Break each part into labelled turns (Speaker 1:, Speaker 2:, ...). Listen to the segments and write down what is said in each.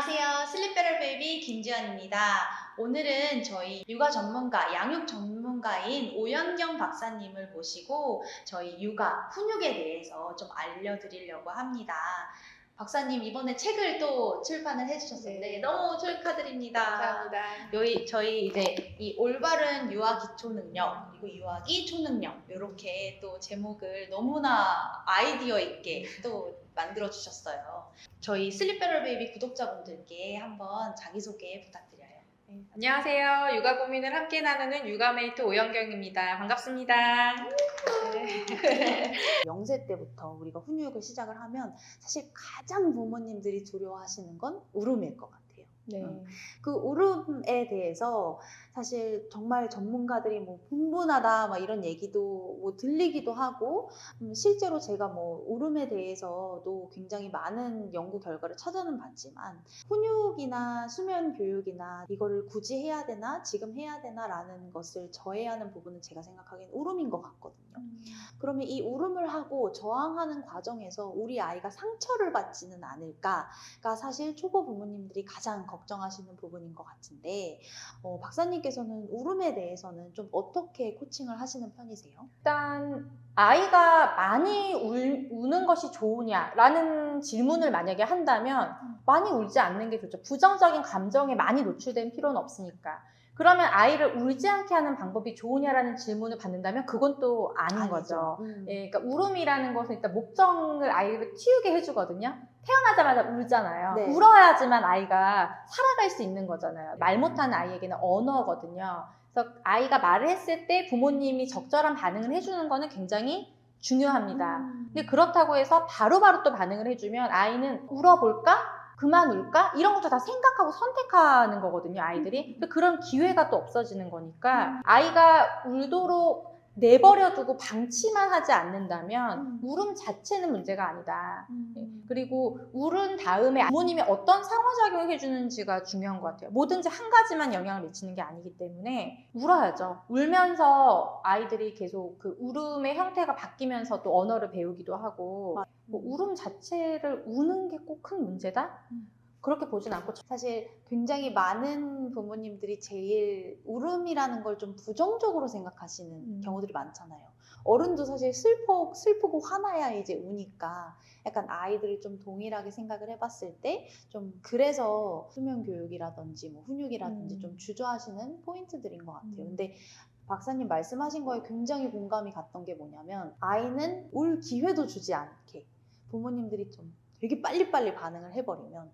Speaker 1: 안녕하세요. 슬립베럴 베이비 김지연입니다. 오늘은 저희 육아 전문가, 양육 전문가인 오연경 박사님을 모시고 저희 육아, 훈육에 대해서 좀 알려드리려고 합니다. 박사님 이번에 책을 또 출판을 해주셨는데
Speaker 2: 네.
Speaker 1: 너무 축하드립니다.
Speaker 2: 감사합니다.
Speaker 1: 여기 저희 이제 이 올바른 유아 기초 능력 그리고 유아기 초능력 이렇게 또 제목을 너무나 아이디어 있게 또 만들어 주셨어요. 저희 슬립베럴 베이비 구독자분들께 한번 자기소개 부탁드려요.
Speaker 2: 네, 안녕하세요. 육아 고민을 함께 나누는 육아메이트 오영경입니다. 반갑습니다. 네.
Speaker 3: 영세 때부터 우리가 훈육을 시작을 하면 사실 가장 부모님들이 두려워하시는 건 울음일 것 같아요.
Speaker 2: 네.
Speaker 3: 음. 그 울음에 대해서 사실 정말 전문가들이 뭐 분분하다 막 이런 얘기도 뭐 들리기도 하고 음, 실제로 제가 뭐 울음에 대해서도 굉장히 많은 연구 결과를 찾아는 봤지만 훈육이나 수면 교육이나 이거를 굳이 해야 되나 지금 해야 되나라는 것을 저해하는 부분은 제가 생각하기엔 울음인 것 같거든요. 그러면 이 울음을 하고 저항하는 과정에서 우리 아이가 상처를 받지는 않을까가 사실 초보 부모님들이 가장 걱정하시는 부분인 것 같은데 어, 박사님께 서는 울음에 대해서는 좀 어떻게 코칭을 하시는 편이세요?
Speaker 4: 일단 아이가 많이 울, 우는 것이 좋으냐라는 질문을 만약에 한다면 많이 울지 않는 게 좋죠. 부정적인 감정에 많이 노출된 필요는 없으니까. 그러면 아이를 울지 않게 하는 방법이 좋으냐라는 질문을 받는다면 그건 또 아닌
Speaker 3: 아니죠.
Speaker 4: 거죠.
Speaker 3: 음.
Speaker 4: 예, 그러니까 울음이라는 것은 일단 목적을 아이를 틔우게 해주거든요. 태어나자마자 울잖아요.
Speaker 3: 네.
Speaker 4: 울어야지만 아이가 살아갈 수 있는 거잖아요. 말 못하는 아이에게는 언어거든요. 그래서 아이가 말을 했을 때 부모님이 적절한 반응을 해주는 거는 굉장히 중요합니다.
Speaker 3: 음.
Speaker 4: 근데 그렇다고 해서 바로바로 또 반응을 해주면 아이는 울어볼까? 그만 울까? 이런 것도 다 생각하고 선택하는 거거든요, 아이들이. 근데 그런 기회가 또 없어지는 거니까 아이가 울도록 내버려두고 방치만 하지 않는다면
Speaker 3: 음.
Speaker 4: 울음 자체는 문제가 아니다.
Speaker 3: 음.
Speaker 4: 그리고 울은 다음에 부모님이 어떤 상호작용을 해주는지가 중요한 것 같아요. 뭐든지 한 가지만 영향을 미치는 게 아니기 때문에 울어야죠. 울면서 아이들이 계속 그 울음의 형태가 바뀌면서 또 언어를 배우기도 하고 뭐 울음 자체를 우는 게 꼭 큰 문제다?
Speaker 3: 음.
Speaker 4: 그렇게 보진 않고
Speaker 3: 사실 굉장히 많은 부모님들이 제일 울음이라는 걸 좀 부정적으로 생각하시는
Speaker 4: 음.
Speaker 3: 경우들이 많잖아요. 어른도 사실 슬퍼, 슬프고 화나야 이제 우니까 약간 아이들을 좀 동일하게 생각을 해봤을 때 좀 그래서 수면 교육이라든지 뭐 훈육이라든지
Speaker 4: 음.
Speaker 3: 좀 주저하시는 포인트들인 것 같아요.
Speaker 4: 음.
Speaker 3: 근데 박사님 말씀하신 거에 굉장히 공감이 갔던 게 뭐냐면 아이는 울 기회도 주지 않게 부모님들이 좀 되게 빨리빨리 반응을 해버리면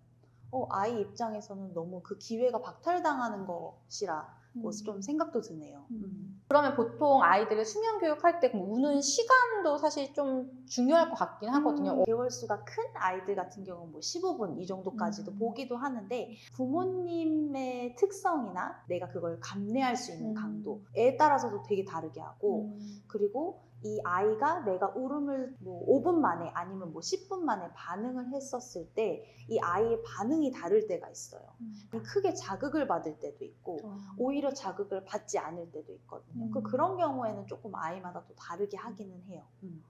Speaker 3: 어, 아이 입장에서는 너무 그 기회가 박탈당하는 것이라고 좀 생각도 드네요.
Speaker 4: 음. 그러면 보통 아이들을 수면 교육할 때그 우는 시간도 사실 좀 중요할 것 같긴 하거든요.
Speaker 3: 음, 개월 수가 큰 아이들 같은 경우는 뭐 15분 이 정도까지도
Speaker 4: 음.
Speaker 3: 보기도 하는데 부모님의 특성이나 내가 그걸 감내할 수 있는
Speaker 4: 음.
Speaker 3: 강도에 따라서도 되게 다르게 하고
Speaker 4: 음.
Speaker 3: 그리고 이 아이가 내가 울음을 뭐 5분 만에 아니면 뭐 10분 만에 반응을 했었을 때 이 아이의 반응이 다를 때가 있어요.
Speaker 4: 음.
Speaker 3: 크게 자극을 받을 때도 있고
Speaker 4: 어.
Speaker 3: 오히려 자극을 받지 않을 때도 있거든요. 그
Speaker 4: 음.
Speaker 3: 그런 경우에는 조금 아이마다 또 다르게 하기는 해요. 음.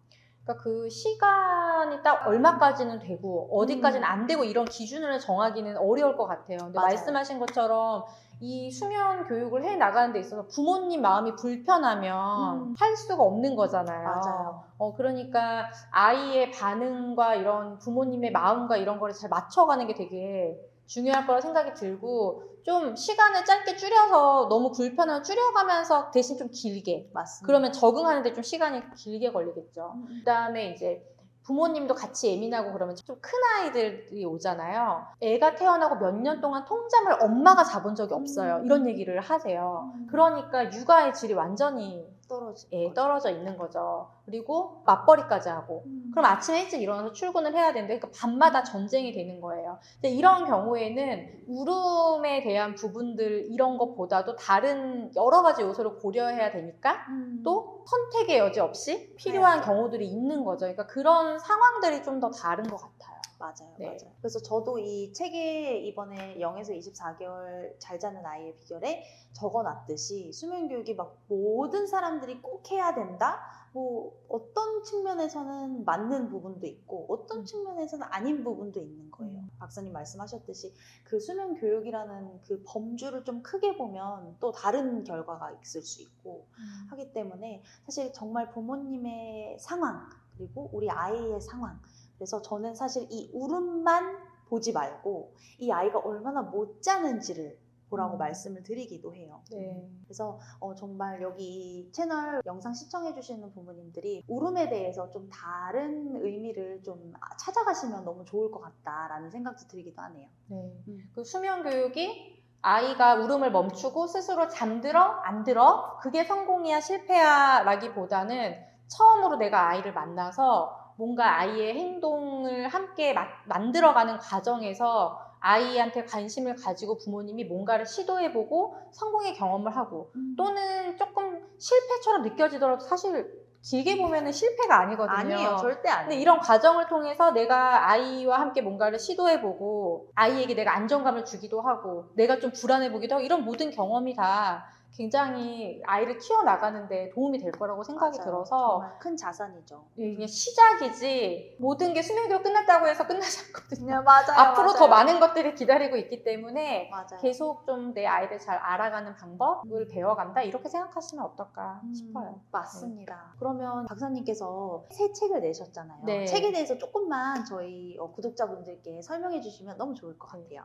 Speaker 4: 그러니까 그 시간이 딱 얼마까지는 되고 어디까지는
Speaker 3: 음.
Speaker 4: 안 되고 이런 기준을 정하기는 어려울 것 같아요. 근데
Speaker 3: 맞아요.
Speaker 4: 말씀하신 것처럼 이 수면 교육을 해 나가는 데 있어서 부모님 마음이 불편하면
Speaker 3: 음.
Speaker 4: 할 수가 없는 거잖아요.
Speaker 3: 맞아요.
Speaker 4: 어 그러니까 아이의 반응과 이런 부모님의 마음과 이런 거를 잘 맞춰가는 게 되게 중요할 거라 생각이 들고 좀 시간을 짧게 줄여서 너무 불편하면 줄여가면서 대신 좀 길게
Speaker 3: 맞습니다.
Speaker 4: 그러면 적응하는데 좀 시간이 길게 걸리겠죠.
Speaker 3: 음, 음.
Speaker 4: 그다음에 이제 부모님도 같이 예민하고 그러면 좀 큰 아이들이 오잖아요. 애가 태어나고 몇 년 동안 통잠을 엄마가 자본 적이 없어요.
Speaker 3: 음.
Speaker 4: 이런 얘기를 하세요.
Speaker 3: 음.
Speaker 4: 그러니까 육아의 질이 완전히
Speaker 3: 떨어지.
Speaker 4: 예, 떨어져 있는 거죠. 그리고 맞벌이까지 하고.
Speaker 3: 음.
Speaker 4: 그럼 아침에 일찍 일어나서 출근을 해야 되는데 그러니까 밤마다 전쟁이 되는 거예요. 근데 이런 경우에는 울음에 대한 부분들 이런 것보다도 다른 여러 가지 요소를 고려해야 되니까
Speaker 3: 음.
Speaker 4: 또 선택의 여지 없이 필요한
Speaker 3: 네.
Speaker 4: 경우들이 있는 거죠. 그러니까 그런 상황들이 좀 더 다른 것 같아요.
Speaker 3: 맞아요,
Speaker 4: 네.
Speaker 3: 맞아요. 그래서 저도 이 책에 이번에 0에서 24개월 잘 자는 아이의 비결에 적어놨듯이 수면 교육이 막 모든 사람들이 꼭 해야 된다. 뭐 어떤 측면에서는 맞는 부분도 있고 어떤
Speaker 4: 음.
Speaker 3: 측면에서는 아닌 부분도 있는 거예요.
Speaker 4: 음.
Speaker 3: 박사님 말씀하셨듯이 그 수면 교육이라는 그 범주를 좀 크게 보면 또 다른 결과가 있을 수 있고 하기 때문에 사실 정말 부모님의 상황 그리고 우리 아이의 상황 그래서 저는 사실 이 울음만 보지 말고 이 아이가 얼마나 못 자는지를 보라고
Speaker 4: 음.
Speaker 3: 말씀을 드리기도 해요.
Speaker 4: 네.
Speaker 3: 그래서 어, 정말 여기 채널 영상 시청해 주시는 부모님들이 울음에 대해서 좀 다른 의미를 좀 찾아가시면 너무 좋을 것 같다라는 생각도 들기도 하네요.
Speaker 4: 네.
Speaker 3: 음.
Speaker 4: 그 수면 교육이 아이가 울음을 멈추고 스스로 잠들어 안 들어 그게 성공이야 실패야라기보다는 처음으로 내가 아이를 만나서 뭔가 아이의 행동을 함께 마- 만들어가는 과정에서 아이한테 관심을 가지고 부모님이 뭔가를 시도해보고 성공의 경험을 하고 또는 조금 실패처럼 느껴지더라도 사실 길게 보면은 실패가 아니거든요.
Speaker 3: 아니에요, 절대 아니에요.
Speaker 4: 근데 이런 과정을 통해서 내가 아이와 함께 뭔가를 시도해보고 아이에게 내가 안정감을 주기도 하고 내가 좀 불안해 보기도 하고 이런 모든 경험이 다 굉장히 아이를 키워나가는데 도움이 될 거라고 생각이
Speaker 3: 맞아요.
Speaker 4: 들어서
Speaker 3: 정말 큰 자산이죠.
Speaker 4: 이게 그냥 시작이지 모든 게 수면교육 끝났다고 해서 끝나지 않거든요.
Speaker 3: 네, 맞아요.
Speaker 4: 앞으로 더
Speaker 3: 맞아요.
Speaker 4: 많은 것들이 기다리고 있기 때문에
Speaker 3: 맞아요.
Speaker 4: 계속 좀 내 아이를 잘 알아가는 방법을 배워간다 이렇게 생각하시면 어떨까
Speaker 3: 음,
Speaker 4: 싶어요.
Speaker 3: 맞습니다. 그러면 박사님께서 새 책을 내셨잖아요.
Speaker 4: 네.
Speaker 3: 책에 대해서 조금만 저희 어, 구독자분들께 설명해 주시면 너무 좋을 것 같아요.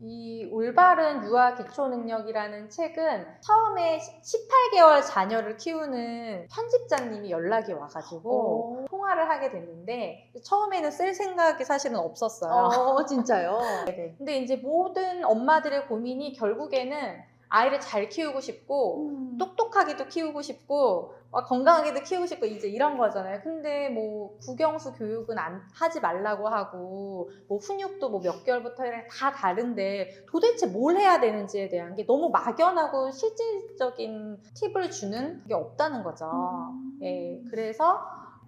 Speaker 4: 이 올바른 유아 기초 능력이라는 책은 처음에 18개월 자녀를 키우는 편집자님이 연락이 와가지고
Speaker 3: 오.
Speaker 4: 통화를 하게 됐는데 처음에는 쓸 생각이 사실은 없었어요.
Speaker 3: 어, 진짜요?
Speaker 4: 네. 근데 이제 모든 엄마들의 고민이 결국에는 아이를 잘 키우고 싶고
Speaker 3: 음.
Speaker 4: 똑똑하게도 키우고 싶고 어, 건강하게도 키우고 싶고 이제 이런 거잖아요. 근데 뭐 국영수 교육은 안 하지 말라고 하고 뭐 훈육도 뭐 몇 개월부터 다 다른데 도대체 뭘 해야 되는지에 대한 게 너무 막연하고 실질적인 팁을 주는 게 없다는 거죠.
Speaker 3: 음.
Speaker 4: 예, 그래서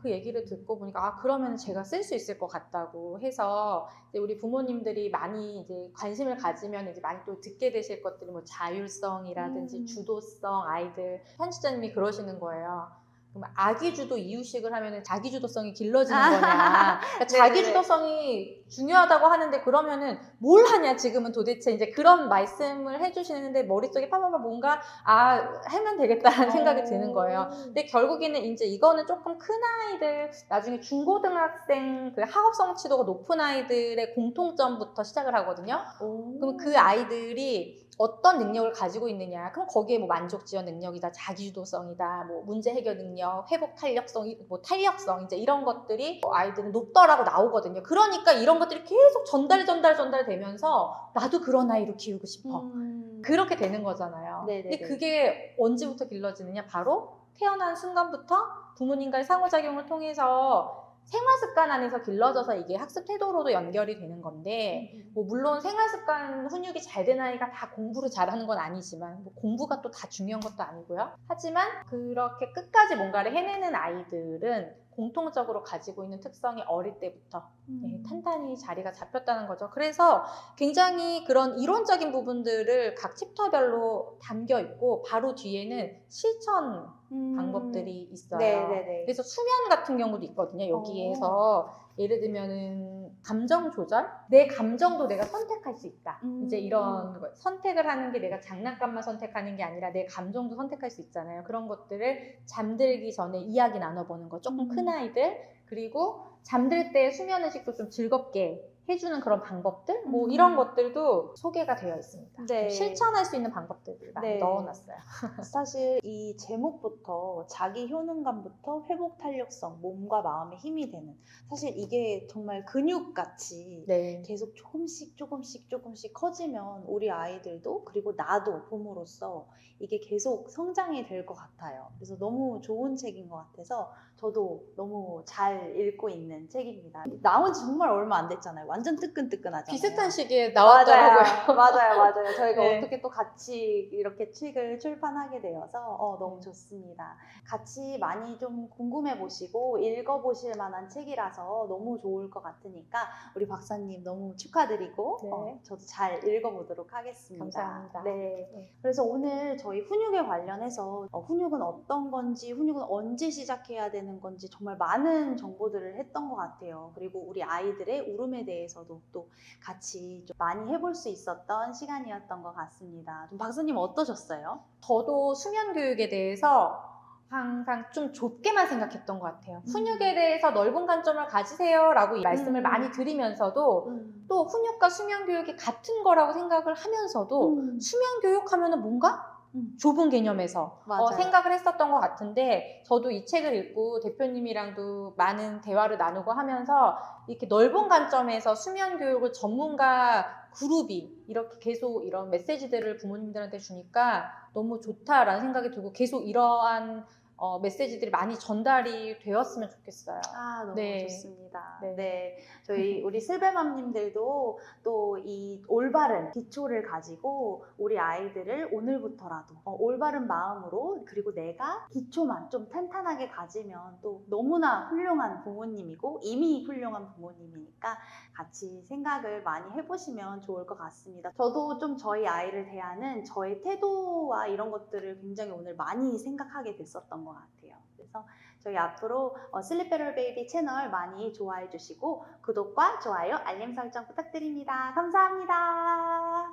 Speaker 4: 그 얘기를 듣고 보니까 아 그러면 제가 쓸 수 있을 것 같다고 해서 우리 부모님들이 많이 이제 관심을 가지면 이제 많이 또 듣게 되실 것들이 뭐 자율성이라든지
Speaker 3: 음.
Speaker 4: 주도성 아이들 편집자님이 그러시는 거예요. 그럼 아기 주도 이유식을 하면은 자기 주도성이 길러지는 거냐? 그러니까 자기
Speaker 3: 네네네.
Speaker 4: 주도성이 중요하다고 하는데 그러면은 뭘 하냐 지금은 도대체 이제 그런 말씀을 해주시는데 머릿속에 파파파 뭔가 아 하면 되겠다라는 생각이 드는 거예요. 근데 결국에는 이제 이거는 조금 큰 아이들, 나중에 중고등학생 그 학업 성취도가 높은 아이들의 공통점부터 시작을 하거든요.
Speaker 3: 오.
Speaker 4: 그럼 그 아이들이 어떤 능력을 가지고 있느냐? 그럼 거기에 뭐 만족 지원 능력이다, 자기주도성이다, 뭐 문제 해결 능력, 회복 탄력성, 뭐 탄력성 이제 이런 것들이 아이들은 높더라고 나오거든요. 그러니까 이런 것들이 계속 전달 전달 전달 되면서 나도 그런 아이로 키우고 싶어.
Speaker 3: 음.
Speaker 4: 그렇게 되는 거잖아요.
Speaker 3: 네네네.
Speaker 4: 근데 그게 언제부터 길러지느냐? 바로 태어난 순간부터 부모님과의 상호작용을 통해서 생활 습관 안에서 길러져서 이게 학습 태도로도 연결이 되는 건데 뭐 물론 생활 습관 훈육이 잘 된 아이가 다 공부를 잘하는 건 아니지만 뭐 공부가 또 다 중요한 것도 아니고요. 하지만 그렇게 끝까지 뭔가를 해내는 아이들은 공통적으로 가지고 있는 특성이 어릴 때부터 네, 탄탄히 자리가 잡혔다는 거죠. 그래서 굉장히 그런 이론적인 부분들을 각 챕터별로 담겨 있고 바로 뒤에는 실천
Speaker 3: 음.
Speaker 4: 방법들이 있어요.
Speaker 3: 네네네.
Speaker 4: 그래서 수면 같은 경우도 있거든요. 여기에서 예를 들면은 감정 조절, 내 감정도 내가 선택할 수 있다.
Speaker 3: 음.
Speaker 4: 이제 이런 거 선택을 하는 게 내가 장난감만 선택하는 게 아니라 내 감정도 선택할 수 있잖아요. 그런 것들을 잠들기 전에 이야기 나눠보는 거. 조금
Speaker 3: 음.
Speaker 4: 큰 아이들 그리고 잠들 때 수면 의식도 좀 즐겁게 해주는 그런 방법들, 뭐
Speaker 3: 음.
Speaker 4: 이런 것들도 소개가 되어 있습니다.
Speaker 3: 네.
Speaker 4: 실천할 수 있는 방법들을 많이
Speaker 3: 네.
Speaker 4: 넣어놨어요.
Speaker 3: 사실 이 제목부터 자기 효능감부터 회복 탄력성, 몸과 마음의 힘이 되는 사실 이게 정말 근육같이
Speaker 4: 네.
Speaker 3: 계속 조금씩 조금씩 조금씩 커지면 우리 아이들도 그리고 나도 부모로서 이게 계속 성장이 될 것 같아요. 그래서 너무 좋은 책인 것 같아서 저도 너무 잘 읽고 있는 책입니다. 나온 지 정말 얼마 안 됐잖아요. 완전 뜨끈뜨끈하잖아요.
Speaker 4: 비슷한 시기에 나왔더라고요.
Speaker 3: 맞아요, 맞아요. 맞아요. 저희가
Speaker 4: 네.
Speaker 3: 어떻게 또 같이 이렇게 책을 출판하게 되어서 어, 너무
Speaker 4: 음.
Speaker 3: 좋습니다. 같이 많이 좀 궁금해 보시고 읽어보실 만한 책이라서 너무 좋을 것 같으니까 우리 박사님 너무 축하드리고
Speaker 4: 네.
Speaker 3: 어, 저도 잘 읽어보도록 하겠습니다.
Speaker 4: 감사합니다.
Speaker 3: 네.
Speaker 4: 네.
Speaker 3: 그래서 오늘 저희 훈육에 관련해서 어, 훈육은 어떤 건지, 훈육은 언제 시작해야 되는 건지 정말 많은 정보들을 했던 것 같아요. 그리고 우리 아이들의 울음에 대해서도 또 같이 좀 많이 해볼 수 있었던 시간이었던 것 같습니다. 좀 박사님 어떠셨어요?
Speaker 4: 저도 수면 교육에 대해서 항상 좀 좁게만 생각했던 것 같아요.
Speaker 3: 음.
Speaker 4: 훈육에 대해서 넓은 관점을 가지세요라고 이 말씀을
Speaker 3: 음.
Speaker 4: 많이 드리면서도 또 훈육과 수면 교육이 같은 거라고 생각을 하면서도
Speaker 3: 음.
Speaker 4: 수면 교육하면은 뭔가
Speaker 3: 음.
Speaker 4: 좁은 개념에서. 어, 생각을 했었던 것 같은데 저도 이 책을 읽고 대표님이랑도 많은 대화를 나누고 하면서 이렇게 넓은 관점에서 수면 교육을 전문가 그룹이 이렇게 계속 이런 메시지들을 부모님들한테 주니까 너무 좋다라는 생각이 들고 계속 이러한 어, 메시지들이 많이 전달이 되었으면 좋겠어요.
Speaker 3: 아, 너무
Speaker 4: 네.
Speaker 3: 좋습니다.
Speaker 4: 네.
Speaker 3: 네. 저희 우리 슬배맘님들도 또 이 올바른 기초를 가지고 우리 아이들을 오늘부터라도 어, 올바른 마음으로 그리고 내가 기초만 좀 탄탄하게 가지면 또 너무나 훌륭한 부모님이고 이미 훌륭한 부모님이니까 같이 생각을 많이 해보시면 좋을 것 같습니다. 저도 좀 저희 아이를 대하는 저의 태도와 이런 것들을 굉장히 오늘 많이 생각하게 됐었던 것 같아요. 그래서 저희 앞으로 어, 슬리페럴 베이비 채널 많이 좋아해 주시고 구독과 좋아요, 알림 설정 부탁드립니다. 감사합니다.